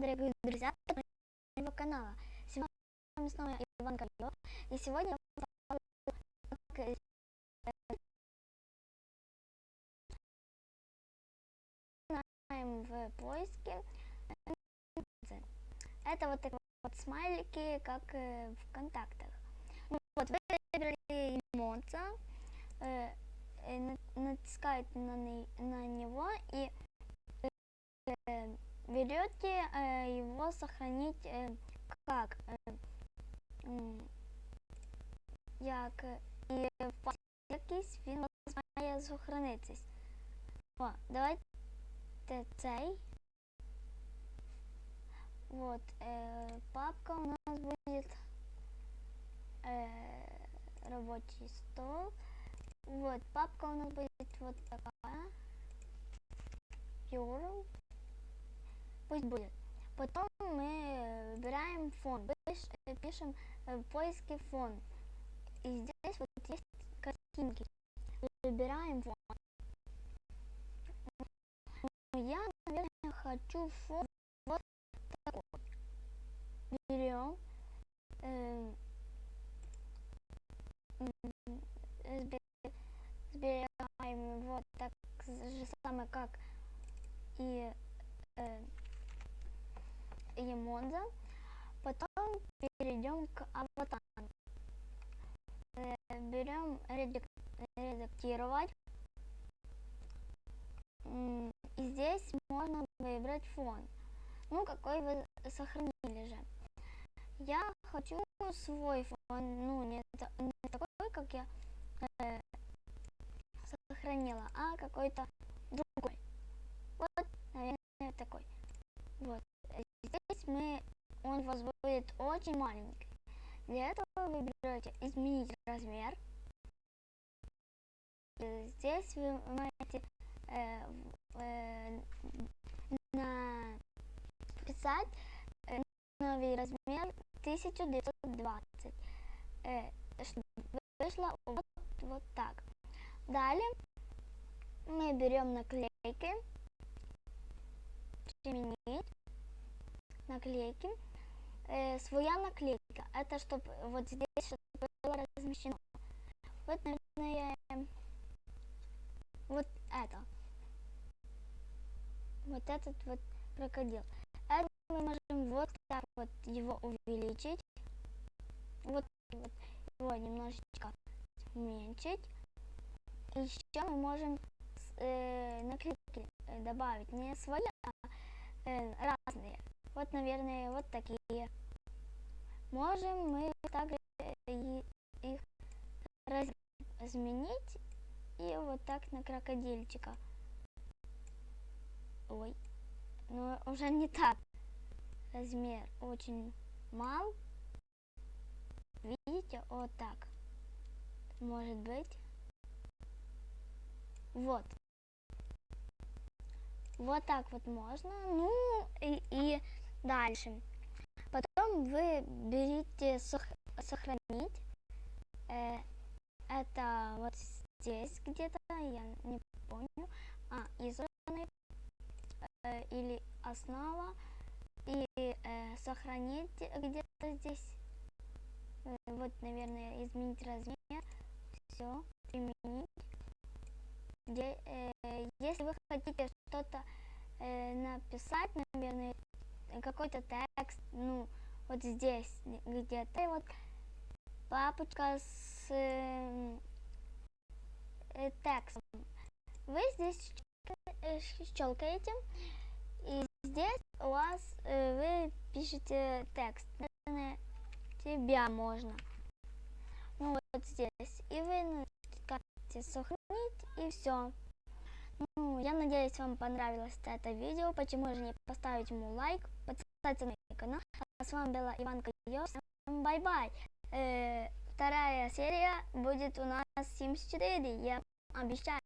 дорогие друзья, моего канала. Сегодня вами снова Иван Кольё. И сегодня я вам покажу, знаем в поиске. Это вот такие вот смайлики, как э, в контактах. Ну, вот вы выбрали эмоца, э, э, натискаете на, на него и берете э, его сохранить э, как э, як і якийсь він має сохранитись. О, давайте цей. Вот, э, папка у нас будет э, рабочий стол. Вот, папка у нас будет вот такая. Pure. Пусть будет. Потом мы выбираем фон. Пишем в поиске фон. И здесь вот есть картинки. Выбираем фон. Я, наверное, хочу фон вот такой. Берем. Э, сбираем вот так же самое, как и э, Емодза. Потом перейдем к аватару. Э, берем редак редактировать. И здесь можно выбрать фон. Ну, какой вы сохранили же. Я хочу свой фон, ну, не, не такой, как я э, сохранила, а какой-то другой. Вот, наверное, такой. Вот. Здесь мы, он у вас будет очень маленький. Для этого вы берете изменить размер. Здесь вы можете э, э, написать э, новый размер 1920. Э, вышло вот, вот так. Далее мы берем наклейки, применить наклейки. Э, своя наклейка. Это чтобы вот здесь чтобы было размещено. Вот, наверное, вот это. Вот этот вот крокодил. Это мы можем вот так вот его увеличить. Вот, вот его немножечко уменьшить. Еще мы можем э, наклейки э, добавить не свои, а э, разные. Вот, наверное, вот такие. Можем мы также их изменить и вот так на крокодильчика. Ой, но уже не так. Размер очень мал. Видите, вот так. Может быть. Вот. Вот так вот можно. Ну и дальше. Потом вы берите сохранить. Э, это вот здесь где-то, я не помню. А, избранный э, или основа. И э, сохранить где-то здесь. Э, вот, наверное, изменить размер. Все, применить. Где, э, если вы хотите что-то э, написать, наверное, какой-то текст, ну, вот здесь где-то, и вот папочка с э, э, текстом. Вы здесь щелкаете, и здесь у вас э, вы пишете текст. Наверное, тебя можно. Ну, вот здесь. И вы натискаете сохранить, и все. Ну, я надеюсь, вам понравилось это видео. Почему же не поставить ему лайк, подписаться на мой канал. А с вами была Иван Кайо. Бай-бай. Э, вторая серия будет у нас 74, я обещаю.